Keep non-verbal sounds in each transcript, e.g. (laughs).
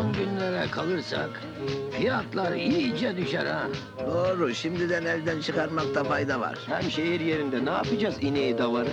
Son günlere kalırsak fiyatlar iyice düşer ha. Doğru, şimdiden elden çıkarmakta fayda var. Hem şehir yerinde ne yapacağız ineği davarı?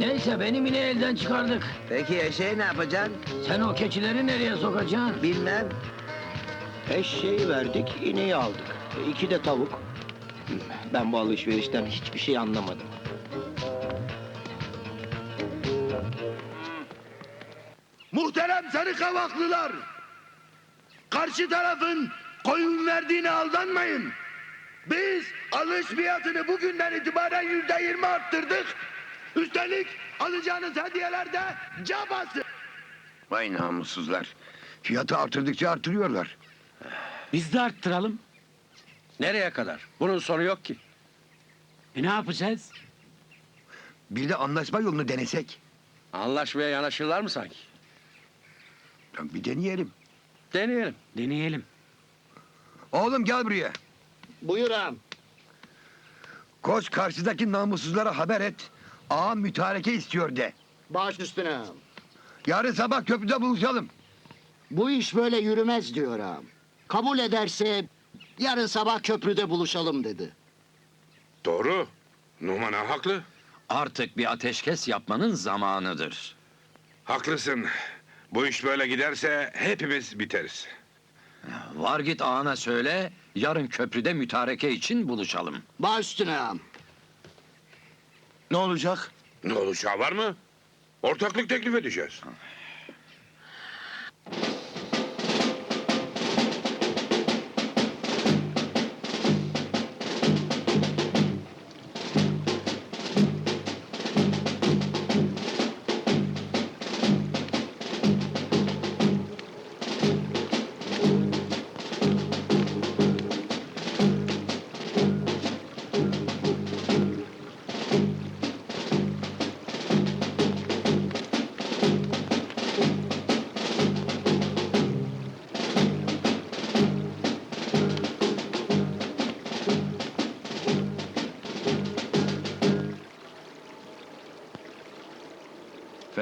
Neyse benim ineği elden çıkardık. Peki eşeği ne yapacaksın? Sen o keçileri nereye sokacaksın? Bilmem. Eşeği verdik, ineği aldık. E, İki de tavuk. Ben bu alışverişten hiçbir şey anlamadım. Muhterem sarı kavaklılar! Karşı tarafın koyun verdiğine aldanmayın. Biz alış fiyatını bugünden itibaren yüzde yirmi arttırdık. Üstelik alacağınız hediyeler de cabası. Vay namussuzlar. Fiyatı artırdıkça artırıyorlar. Biz de arttıralım. Nereye kadar? Bunun sonu yok ki. E ne yapacağız? Bir de anlaşma yolunu denesek. Anlaşmaya yanaşırlar mı sanki? Ya Bir deneyelim. Deneyelim. Deneyelim. Oğlum gel buraya. Buyur ağam. Koş karşıdaki namussuzlara haber et. Ağam mütareke istiyor de. Baş üstüne ağam. Yarın sabah köprüde buluşalım. Bu iş böyle yürümez diyor ağam. Kabul ederse yarın sabah köprüde buluşalım dedi. Doğru. Numan ağa haklı. Artık bir ateşkes yapmanın zamanıdır. Haklısın. Bu iş böyle giderse hepimiz biteriz. Var git ağana söyle, yarın köprüde mütareke için buluşalım. Baş üstüne ağam. Ne olacak? Ne olacağı var mı? Ortaklık teklif edeceğiz.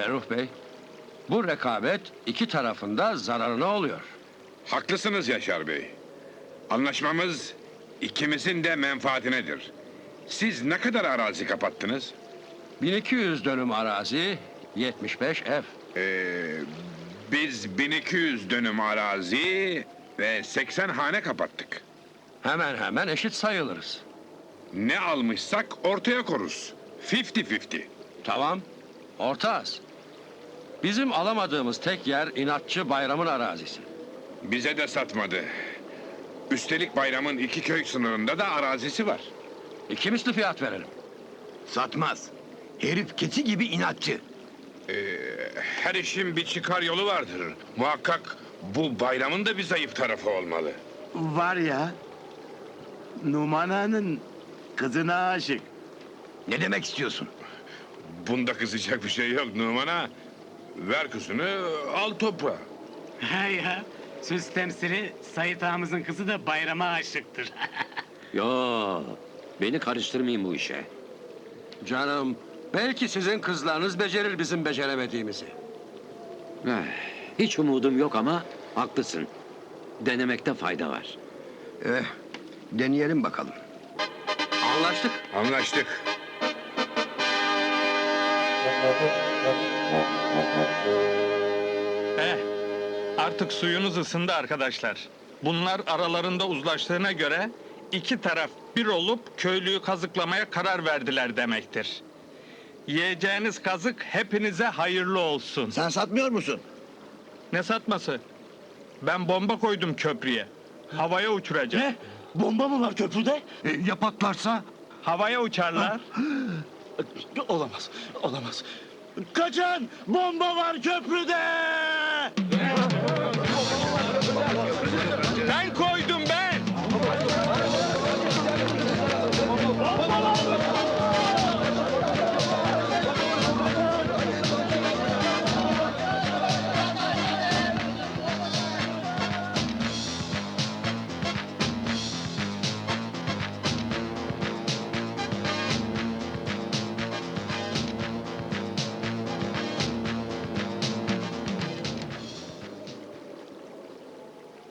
Ferruh Bey, bu rekabet iki tarafında zararına oluyor. Haklısınız Yaşar Bey. Anlaşmamız ikimizin de menfaatinedir. Siz ne kadar arazi kapattınız? 1200 dönüm arazi, 75 ev. Ee, biz 1200 dönüm arazi ve 80 hane kapattık. Hemen hemen eşit sayılırız. Ne almışsak ortaya koruz. 50-50. Tamam, orta az. Bizim alamadığımız tek yer inatçı bayramın arazisi. Bize de satmadı. Üstelik bayramın iki köy sınırında da arazisi var. İki misli fiyat verelim. Satmaz. Herif keçi gibi inatçı. Her işin bir çıkar yolu vardır. Muhakkak bu bayramın da bir zayıf tarafı olmalı. Var ya. Numan Ağa'nın kızına aşık. Ne demek istiyorsun? Bunda kızacak bir şey yok Numan'a. Ver kızını al toprağı. Ha ya. Söz temsili Sait ağamızın kızı da bayrama aşıktır. (laughs) Yo, beni karıştırmayın bu işe. Canım, belki sizin kızlarınız becerir bizim beceremediğimizi. Eh, hiç umudum yok ama haklısın. Denemekte fayda var. Eh, deneyelim bakalım. Anlaştık. Anlaştık. Eh, Artık suyunuz ısındı arkadaşlar. Bunlar aralarında uzlaştığına göre iki taraf bir olup köylüyü kazıklamaya karar verdiler demektir. Yiyeceğiniz kazık hepinize hayırlı olsun. Sen satmıyor musun? Ne satması? Ben bomba koydum köprüye. Havaya uçuracak. Ne? Bomba mı var köprüde? E, ya patlarsa? Havaya uçarlar. Olamaz, olamaz. Kaçın! Bomba var köprüde!